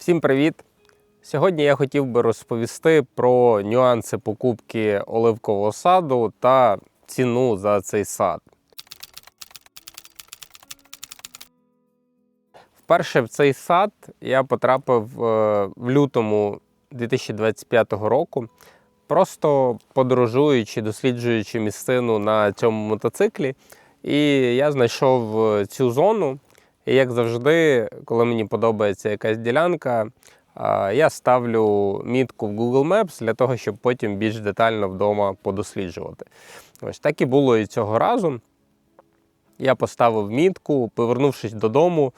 Всім привіт! Сьогодні я хотів би розповісти про нюанси покупки оливкового саду та ціну за цей сад. Вперше в цей сад я потрапив е, в лютому 2025 року, просто подорожуючи, досліджуючи місцину на цьому мотоциклі. І я знайшов е, цю зону. І як завжди, коли мені подобається якась ділянка, я ставлю мітку в Google Maps для того, щоб потім більш детально вдома подосліджувати. Ось так і було і цього разу. Я поставив мітку, повернувшись додому.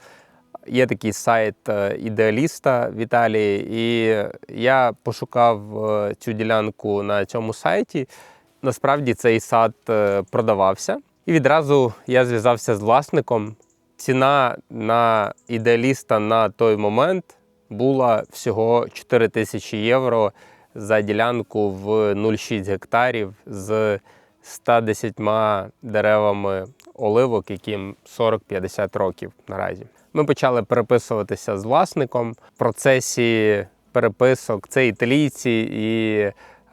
Є такий сайт е, ідеаліста в Італії, і я пошукав е, цю ділянку на цьому сайті. Насправді цей сад е, продавався. І відразу я зв'язався з власником. Ціна на ідеаліста на той момент була всього 4 тисячі євро за ділянку в 0,6 гектарів з 110 деревами оливок, яким 40-50 років наразі. Ми почали переписуватися з власником. В процесі переписок це італійці, і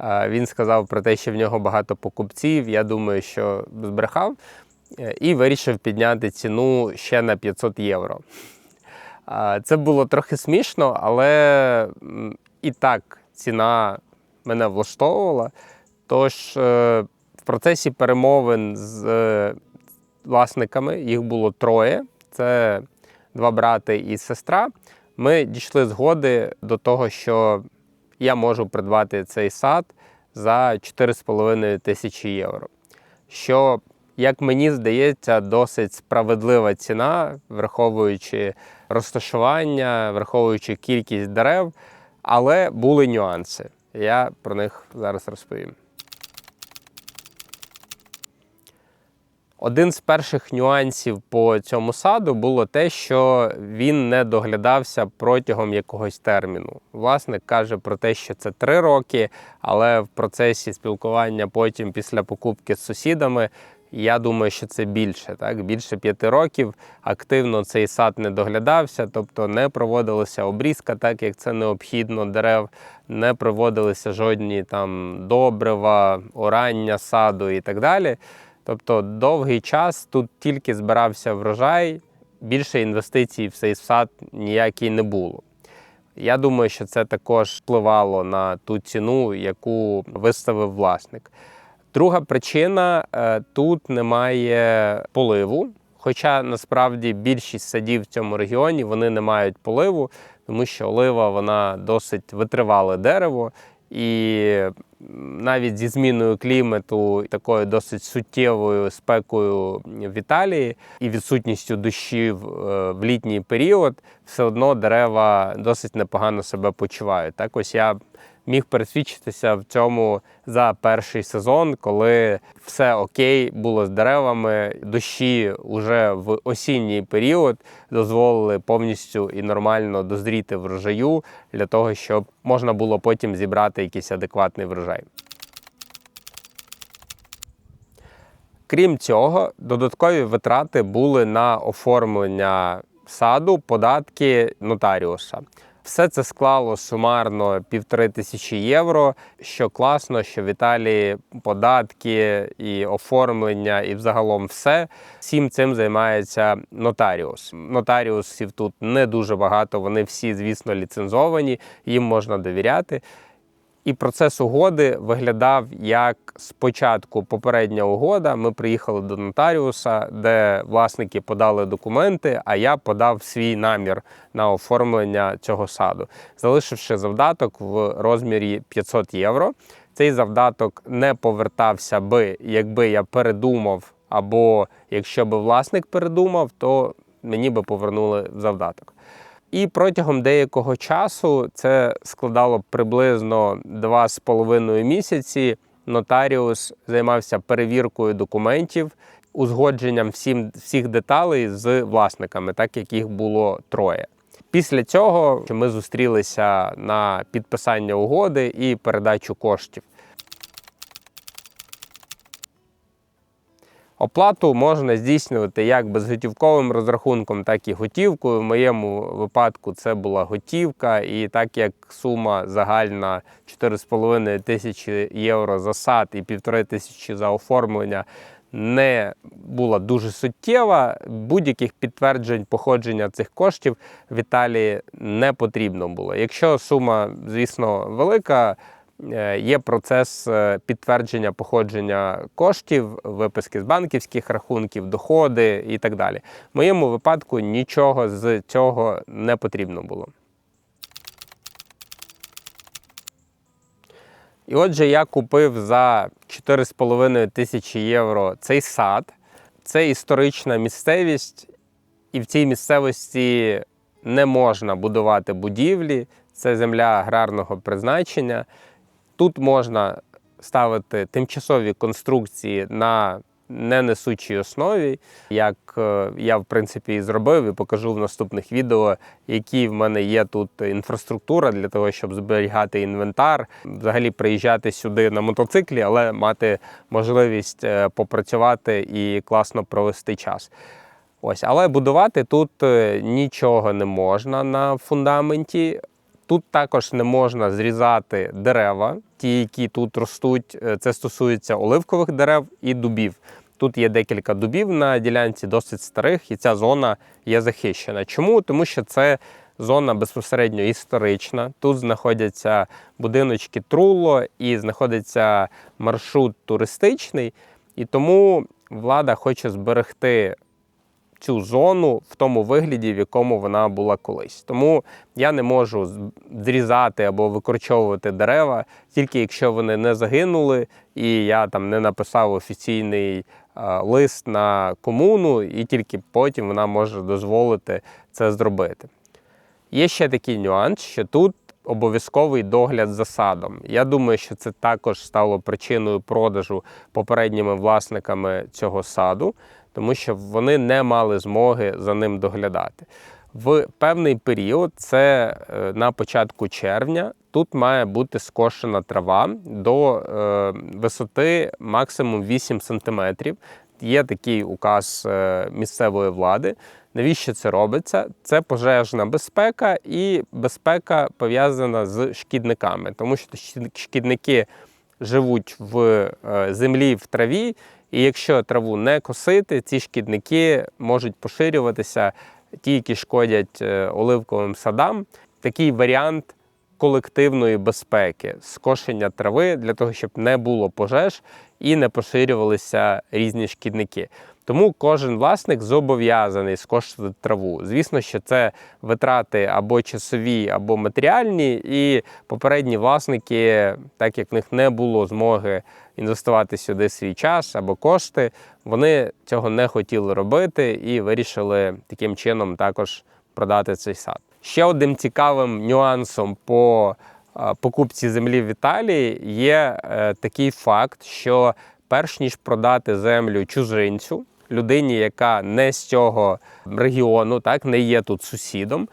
е, він сказав про те, що в нього багато покупців. Я думаю, що збрехав. Е, І вирішив підняти ціну ще на 500 євро. Це було трохи смішно, але і так ціна мене влаштовувала. Тож е, в процесі перемовин з е, власниками їх було троє: це два брати і сестра. Ми дійшли згоди до того, що я можу придбати цей сад за 4,5 тисячі євро. Що, як мені здається, досить справедлива ціна, враховуючи розташування, враховуючи кількість дерев, але були нюанси. Я про них зараз розповім. Один з перших нюансів по цьому саду було те, що він не доглядався протягом якогось терміну. Власник каже про те, що це три роки, але в процесі спілкування потім після покупки з сусідами. Я думаю, що це більше, так більше п'яти років. Активно цей сад не доглядався, тобто не проводилася обрізка, так як це необхідно дерев, не проводилися жодні там добрива, орання саду і так далі. Тобто довгий час тут тільки збирався врожай, більше інвестицій в цей сад ніякій не було. Я думаю, що це також впливало на ту ціну, яку виставив власник. Друга причина е, тут немає поливу. Хоча насправді більшість садів в цьому регіоні вони не мають поливу, тому що олива вона досить витривале дерево, і навіть зі зміною клімату, такою досить суттєвою спекою в Італії і відсутністю дощів е, в літній період, все одно дерева досить непогано себе почувають. Так ось я міг пересвідчитися в цьому за перший сезон, коли все окей було з деревами. Дощі вже в осінній період дозволили повністю і нормально дозріти врожаю для того, щоб можна було потім зібрати якийсь адекватний врожай. Крім цього, додаткові витрати були на оформлення саду, податки нотаріуса. Все це склало сумарно півтори тисячі євро. Що класно, що в Італії податки і оформлення, і взагалом все. Всім цим займається нотаріус. Нотаріусів тут не дуже багато. Вони всі, звісно, ліцензовані, їм можна довіряти. І процес угоди виглядав як спочатку попередня угода. Ми приїхали до нотаріуса, де власники подали документи, а я подав свій намір на оформлення цього саду, залишивши завдаток в розмірі 500 євро. Цей завдаток не повертався би, якби я передумав, або якщо би власник передумав, то мені би повернули завдаток. І протягом деякого часу це складало приблизно 2,5 місяці. Нотаріус займався перевіркою документів, узгодженням всім, всіх деталей з власниками, так як їх було троє. Після цього ми зустрілися на підписання угоди і передачу коштів. Оплату можна здійснювати як безготівковим розрахунком, так і готівкою. В моєму випадку це була готівка, і так як сума загальна 4,5 тисячі євро за сад і 1,5 тисячі за оформлення не була дуже суттєва. Будь-яких підтверджень походження цих коштів в Італії не потрібно було. Якщо сума, звісно, велика. Е, Є процес е, підтвердження походження коштів, виписки з банківських рахунків, доходи і так далі. В моєму випадку нічого з цього не потрібно було. І отже, я купив за 4,5 тисячі євро цей сад. Це історична місцевість, і в цій місцевості не можна будувати будівлі. Це земля аграрного призначення. Тут можна ставити тимчасові конструкції на ненесучій основі, як е, я в принципі і зробив, і покажу в наступних відео, які в мене є тут інфраструктура для того, щоб зберігати інвентар, взагалі приїжджати сюди на мотоциклі, але мати можливість е, попрацювати і класно провести час. Ось, але будувати тут е, нічого не можна на фундаменті. Тут також не можна зрізати дерева, ті, які тут ростуть. Е, Це стосується оливкових дерев і дубів. Тут є декілька дубів на ділянці досить старих, і ця зона є захищена. Чому? Тому що це зона безпосередньо історична. Тут знаходяться будиночки Трулло і знаходиться маршрут туристичний. І тому влада хоче зберегти цю зону в тому вигляді, в якому вона була колись. Тому я не можу зрізати або викорчовувати дерева, тільки якщо вони не загинули, і я там не написав офіційний лист на комуну, і тільки потім вона може дозволити це зробити. Є ще такий нюанс, що тут обов'язковий догляд за садом. Я думаю, що це також стало причиною продажу попередніми власниками цього саду, тому що вони не мали змоги за ним доглядати. В певний період, це е, на початку червня, тут має бути скошена трава до е, висоти максимум 8 см. Є такий указ е, місцевої влади. Навіщо це робиться? Це пожежна безпека і безпека пов'язана з шкідниками, тому що шкідники живуть в землі, в траві, і якщо траву не косити, ці шкідники можуть поширюватися, ті, які шкодять е, оливковим садам. Такий варіант колективної безпеки, скошення трави для того, щоб не було пожеж і не поширювалися різні шкідники. Тому кожен власник зобов'язаний скошувати траву. Звісно, що це витрати або часові, або матеріальні, і попередні власники, так як в них не було змоги інвестувати сюди свій час або кошти, вони цього не хотіли робити і вирішили таким чином також продати цей сад. Ще одним цікавим нюансом по е, покупці землі в Італії є е, такий факт, що перш ніж продати землю чужинцю, людині, яка не з цього регіону, так не є тут сусідом,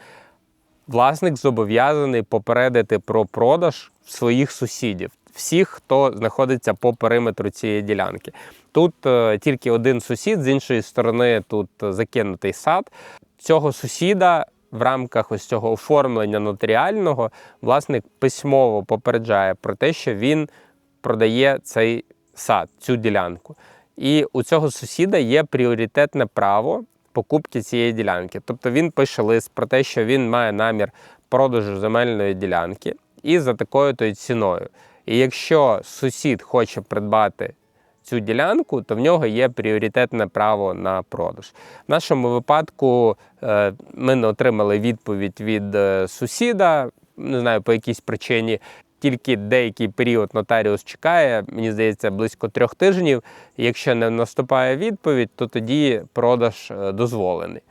власник зобов'язаний попередити про продаж своїх сусідів, всіх, хто знаходиться по периметру цієї ділянки. Тут е, тільки один сусід, з іншої сторони, тут закинутий сад. Цього сусіда в рамках ось цього оформлення нотаріального власник письмово попереджає про те, що він продає цей сад, цю ділянку. І у цього сусіда є пріоритетне право покупки цієї ділянки. Тобто він пише лист про те, що він має намір продажу земельної ділянки і за такою то ціною. І якщо сусід хоче придбати цю ділянку, то в нього є пріоритетне право на продаж. В нашому випадку е, ми не отримали відповідь від е, сусіда, не знаю, по якійсь причині. Тільки деякий період нотаріус чекає, мені здається, близько трьох тижнів. Якщо не наступає відповідь, то тоді продаж е, дозволений.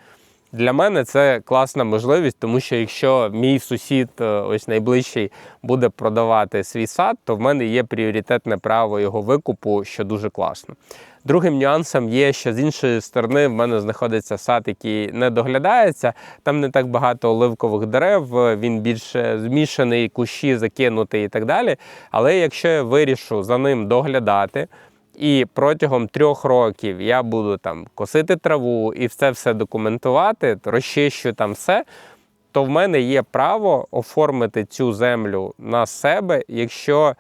Для мене це класна можливість, тому що якщо мій сусід, е, ось найближчий, буде продавати свій сад, то в мене є пріоритетне право його викупу, що дуже класно. Другим нюансом є, що з іншої сторони в мене знаходиться сад, який не доглядається. Там не так багато оливкових дерев, е, він більше змішаний, кущі закинутий і так далі. Але якщо я вирішу за ним доглядати, і протягом трьох років я буду там косити траву і все все документувати, розчищу там все, то в мене є право оформити цю землю на себе, якщо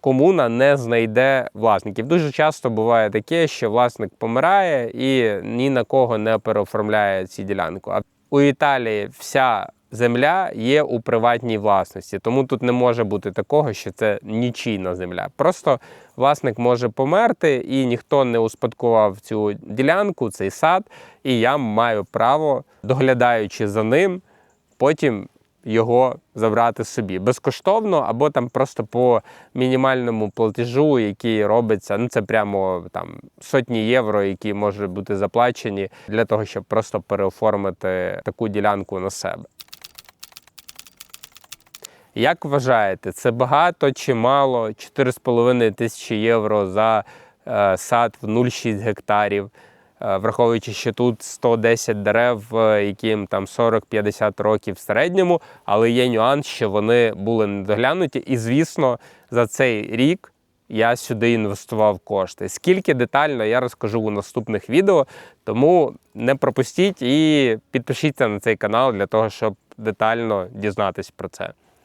комуна не знайде власників. Дуже часто буває таке, що власник помирає і ні на кого не переоформляє ці ділянку. А у Італії вся земля є у приватній власності, тому тут не може бути такого, що це нічийна земля. Просто власник може померти, і ніхто не успадкував цю ділянку, цей сад, і я маю право, доглядаючи за ним, потім його забрати собі безкоштовно, або там просто по мінімальному платежу, який робиться. Ну це прямо там сотні євро, які можуть бути заплачені для того, щоб просто переоформити таку ділянку на себе. Як вважаєте, це багато чи мало? 4,5 тисячі євро за е, сад в 0,6 гектарів, е, враховуючи, що тут 110 дерев, е, яким там 40-50 років в середньому, але є нюанс, що вони були недоглянуті. І, звісно, за цей рік я сюди інвестував кошти. Скільки детально я розкажу у наступних відео, тому не пропустіть і підпишіться на цей канал для того, щоб детально дізнатись про це.